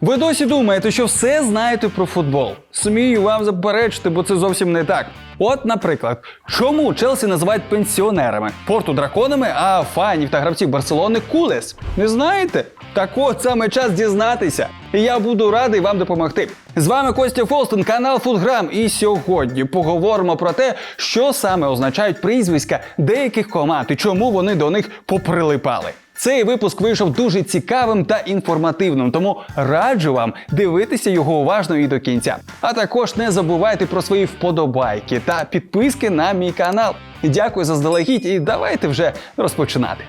Ви досі думаєте, що все знаєте про футбол? Смію вам заперечити, бо це зовсім не так. От, наприклад, чому Челсі називають пенсіонерами, порту драконами, а фанів та гравців Барселони кулес? Не знаєте? Так от саме час дізнатися. І я буду радий вам допомогти. З вами Костя Фолстон, канал Футграм. І сьогодні поговоримо про те, що саме означають прізвиська деяких команд і чому вони до них поприлипали. Цей випуск вийшов дуже цікавим та інформативним, тому раджу вам дивитися його уважно і до кінця. А також не забувайте про свої вподобайки та підписки на мій канал. Дякую за заздалегідь і давайте вже розпочинати.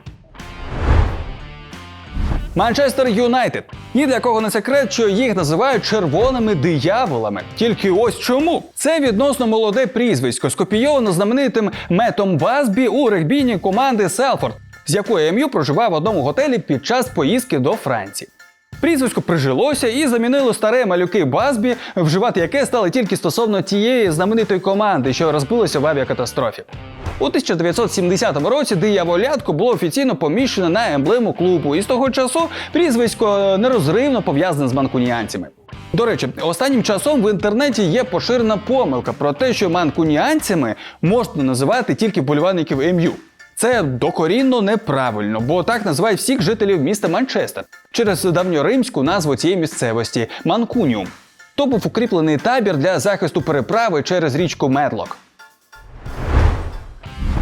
Манчестер Юнайтед. Ні для кого не секрет, що їх називають червоними дияволами. Тільки ось чому це відносно молоде прізвисько, скопійовано знаменитим метом Базбі у регбійній команди Селфорд, з якою МЮ проживав в одному готелі під час поїздки до Франції. Прізвисько прижилося і замінило старе малюки Базбі, вживати яке стали тільки стосовно тієї знаменитої команди, що розбилася в авіакатастрофі. У 1970 році дияволятко було офіційно поміщено на емблему клубу, і з того часу прізвисько нерозривно пов'язане з манкуніанцями. До речі, останнім часом в інтернеті є поширена помилка про те, що манкуніанцями можна називати тільки вболівальників МЮ. Це докорінно неправильно, бо так називають всіх жителів міста Манчестер через давньоримську назву цієї місцевості Манкуніум. То був укріплений табір для захисту переправи через річку Медлок.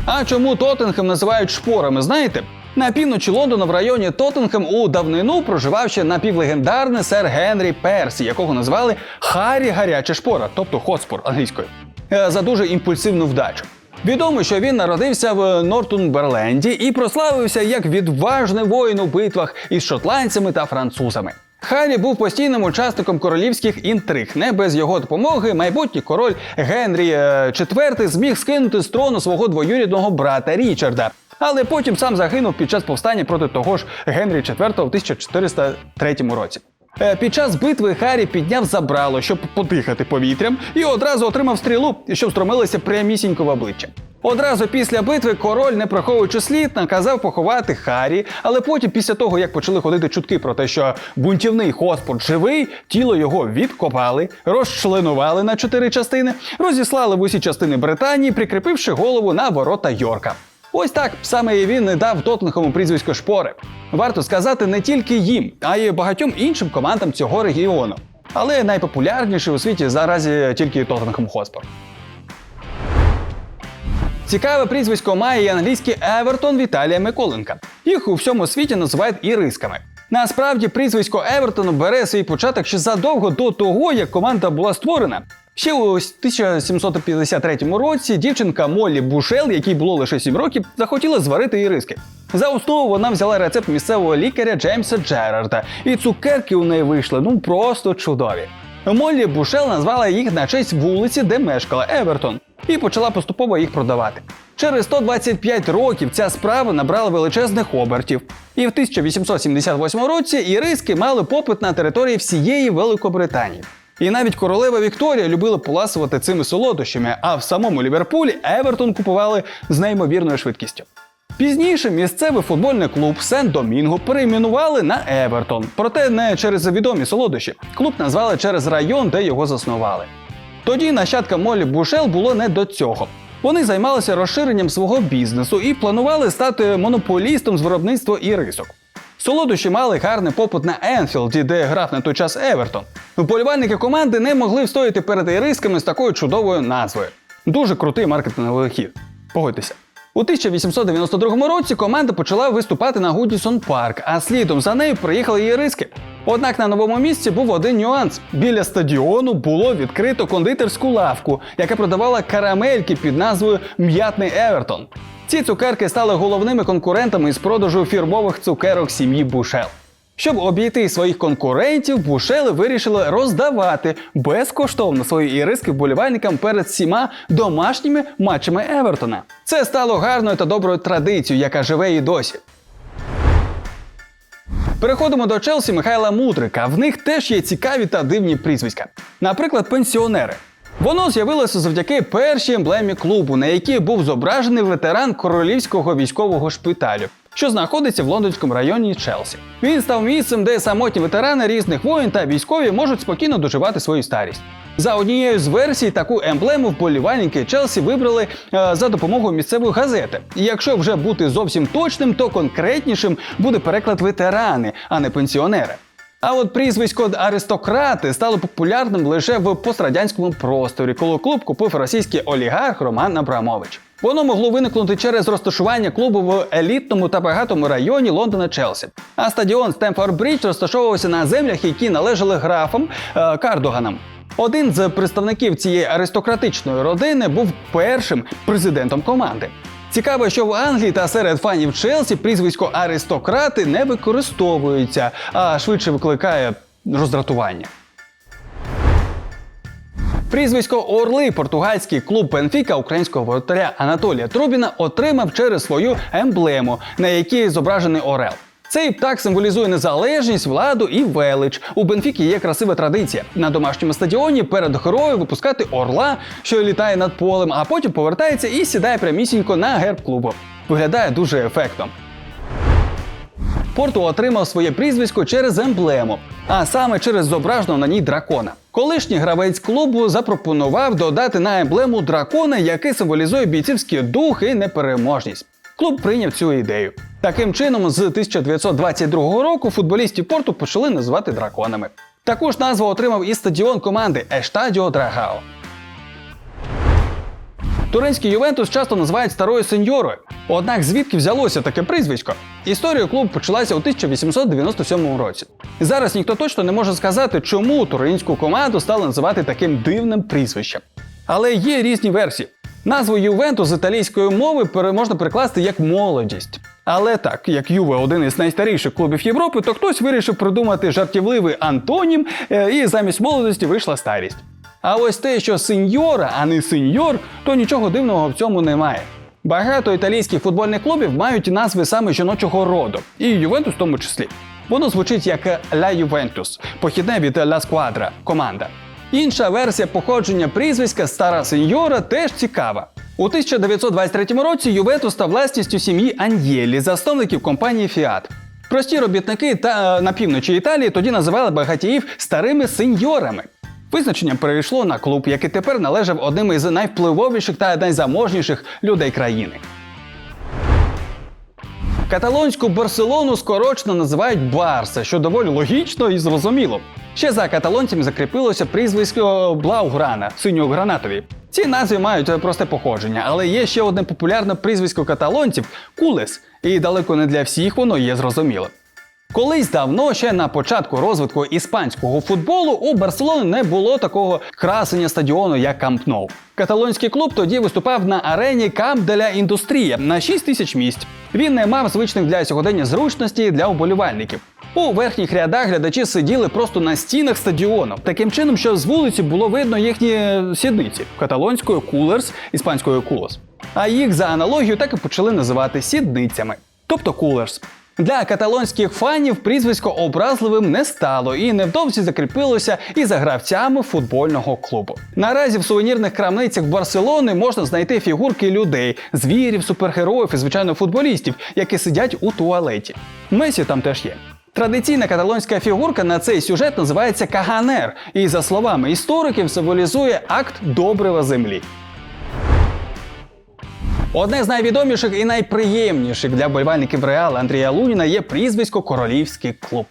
А чому Тоттенхем називають шпорами, знаєте? На півночі Лондона в районі Тоттенхем у давнину проживав ще напівлегендарний сер Генрі Персі, якого назвали Харі Гаряча шпора, тобто Хотспор англійською, е, за дуже імпульсивну вдачу. Відомо, що він народився в Нортумберленді і прославився як відважний воїн у битвах із шотландцями та французами. Харі був постійним учасником королівських інтриг. Не без його допомоги майбутній король Генрі е, IV зміг скинути з трону свого двоюрідного брата Річарда. Але потім сам загинув під час повстання проти того ж Генрі IV в 1403 році. Е, Під час битви Харі підняв забрало, щоб подихати повітрям, і одразу отримав стрілу, що встромилася прямісінько в обличчя. Одразу після битви король, не приховуючи слід, наказав поховати Харі, але потім, після того, як почали ходити чутки про те, що бунтівний Хоспорт живий, тіло його відкопали, розчленували на чотири частини, розіслали в усі частини Британії, прикріпивши голову на ворота Йорка. Ось так саме і він і дав Тоттенхему прізвисько шпори. Варто сказати не тільки їм, а й багатьом іншим командам цього регіону. Але найпопулярніший у світі заразі тільки Тоттенхем Хоспор. Цікаве прізвисько має і англійський Евертон Віталія Миколенка. Їх у всьому світі називають ірисками. Насправді прізвисько Евертону бере свій початок ще задовго до того, як команда була створена. Ще у 1753 році дівчинка Моллі Бушел, якій було лише 7 років, захотіла зварити іриски. За основу вона взяла рецепт місцевого лікаря Джеймса Джерарда, і цукерки у неї вийшли ну просто чудові. Моллі Бушел назвала їх на честь вулиці, де мешкала Евертон, і почала поступово їх продавати. Через 125 років ця справа набрала величезних обертів. І в 1878 році іриски мали попит на території всієї Великобританії. І навіть королева Вікторія любила поласувати цими солодощами, а в самому Ліверпулі Евертон купували з неймовірною швидкістю. Пізніше місцевий футбольний клуб Сен-Домінго перейменували на Евертон, проте не через відомі солодощі. Клуб назвали через район, де його заснували. Тоді нащадкам Молі Бушел було не до цього. Вони займалися розширенням свого бізнесу і планували стати монополістом з виробництва ірисок. Солодощі мали гарний попит на Енфілді, де грав на той час Евертон. Вболівальники команди не могли встояти перед ірисками з такою чудовою назвою. Дуже крутий маркетинговий хід. Погодьтеся. У 1892 році команда почала виступати на Гудісон Парк, а слідом за нею приїхали іриски. Однак на новому місці був один нюанс: біля стадіону було відкрито кондитерську лавку, яка продавала карамельки під назвою М'ятний Евертон. Ці цукерки стали головними конкурентами із продажу фірмових цукерок сім'ї Бушел. Щоб обійти своїх конкурентів, бушели вирішили роздавати безкоштовно свої іриски вболівальникам перед всіма домашніми матчами Евертона. Це стало гарною та доброю традицією, яка живе і досі. Переходимо до Челсі Михайла Мудрика. В них теж є цікаві та дивні прізвиська. Наприклад, пенсіонери. Воно з'явилося завдяки першій емблемі клубу, на якій був зображений ветеран королівського військового шпиталю. що знаходиться в лондонському районі Челсі. Він став місцем, де самотні ветерани різних воїн та військові можуть спокійно доживати свою старість. За однією з версій, таку емблему вболівальники Челсі вибрали е, за допомогою місцевої газети. І якщо вже бути зовсім точним, то конкретнішим буде переклад ветерани, а не пенсіонери. А от прізвисько аристократи стало популярним лише в пострадянському просторі, коли клуб купив російський олігарх Роман Абрамович. Воно могло виникнути через розташування клубу в елітному та багатому районі Лондона Челсі. А стадіон Стемфорд Брідж розташовувався на землях, які належали графам е, Кардоганам. Один з представників цієї аристократичної родини був першим президентом команди. Цікаво, що в Англії та серед фанів Челсі прізвисько аристократи не використовується, а швидше викликає роздратування. Прізвисько Орли португальський клуб Бенфіка українського воротаря Анатолія Трубіна отримав через свою емблему, на якій зображений Орел. Цей птах символізує незалежність, владу і велич. У Бенфікі є красива традиція на домашньому стадіоні перед грою випускати орла, що літає над полем, а потім повертається і сідає прямісінько на герб клубу. Виглядає дуже ефектно. Порту отримав своє прізвисько через емблему, а саме через зображеного на ній дракона. Колишній гравець клубу запропонував додати на емблему дракона, який символізує бійцівський дух і непереможність. Клуб прийняв цю ідею. Таким чином, з 1922 року футболістів порту почали називати драконами. Таку ж назву отримав і стадіон команди Ештадіо Драгао. Туринський Ювентус часто називають старою сеньорою. Однак звідки взялося таке прізвисько? Історія клубу почалася у 1897 році. Зараз ніхто точно не може сказати, чому туринську команду стали називати таким дивним прізвищем. Але є різні версії. Назву Ювентус з італійської мови можна перекласти як молодість. Але так, як Юве один із найстаріших клубів Європи, то хтось вирішив придумати жартівливий антонім, е, і замість молодості вийшла старість. А ось те, що сеньора, а не сеньор, то нічого дивного в цьому немає. Багато італійських футбольних клубів мають назви саме жіночого роду, і Ювентус в тому числі. Воно звучить як La Juventus, похідне від La Squadra – команда. Інша версія походження прізвиська Стара Сеньора теж цікава. У 1923 році Ювентус став власністю сім'ї Аньєлі, засновників компанії Фіат. Прості робітники та е, на півночі Італії тоді називали багатіїв старими сеньорами. Визначення перейшло на клуб, який тепер належав одним із найвпливовіших та найзаможніших людей країни. Каталонську Барселону скорочно називають Барса, що доволі логічно і зрозуміло. Ще за каталонцями закріпилося прізвисько Блауграна синьо-гранатові. Ці назви мають просте походження, але є ще одне популярне прізвисько каталонців Кулес, і далеко не для всіх воно є зрозумілим. Колись давно, ще на початку розвитку іспанського футболу, у Барселони не було такого красення стадіону, як Камп Ноу. Каталонський клуб тоді виступав на арені Камп деля Індустрія на 6 тисяч місць. Він не мав звичних для сьогодення зручності для вболівальників. У верхніх рядах глядачі сиділи просто на стінах стадіону, таким чином, що з вулиці було видно їхні сідниці каталонською кулерс, іспанською кулос. А їх за аналогією так і почали називати сідницями, тобто кулерс. Для каталонських фанів прізвисько образливим не стало і невдовзі закріпилося і за гравцями футбольного клубу. Наразі в сувенірних крамницях Барселони можна знайти фігурки людей, звірів, супергероїв і звичайно футболістів, які сидять у туалеті. Месі там теж є. Традиційна каталонська фігурка на цей сюжет називається Каганер, і за словами істориків символізує акт добрива землі. Одне з найвідоміших і найприємніших для вболівальників Реала Андрія Луніна є прізвисько Королівський клуб.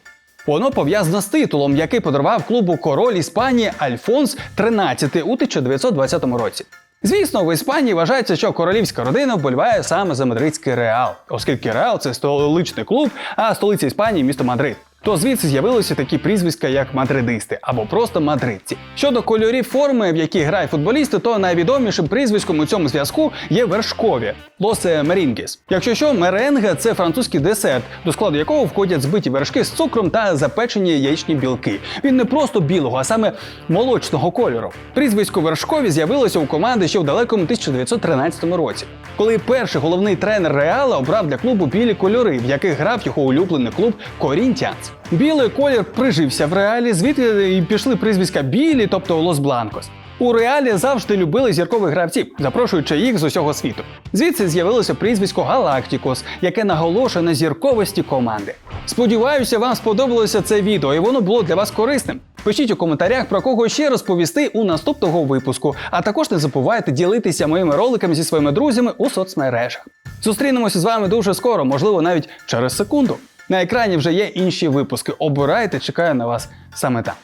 Воно пов'язано з титулом, який подарував клубу король Іспанії Альфонс XIII у 1920 році. Звісно, в Іспанії вважається, що королівська родина вболіває саме за мадридський реал, оскільки Реал це столичний клуб, а столиця Іспанії місто Мадрид. То звідси з'явилися такі прізвиська, як мадридисти або просто мадридці. Щодо кольорів форми, в якій грають футболісти, то найвідомішим прізвиськом у цьому зв'язку є вершкові лосе мерінгіс. Якщо що, меренга це французький десерт, до складу якого входять збиті вершки з цукром та запечені яєчні білки. Він не просто білого, а саме молочного кольору. Прізвисько вершкові з'явилося у команди ще в далекому 1913 році, коли перший головний тренер Реала обрав для клубу білі кольори, в яких грав його улюблений клуб Корінтіанс. Білий колір прижився в реалі, звідти і пішли прізвиська білі, тобто Лос Бланкос. У реалі завжди любили зіркових гравців, запрошуючи їх з усього світу. Звідси з'явилося прізвисько Галактікос, яке наголошує на зірковості команди. Сподіваюся, вам сподобалося це відео і воно було для вас корисним. Пишіть у коментарях про кого ще розповісти у наступного випуску, а також не забувайте ділитися моїми роликами зі своїми друзями у соцмережах. Зустрінемося з вами дуже скоро, можливо, навіть через секунду. На екрані вже є інші випуски. Обирайте, чекаю на вас саме там.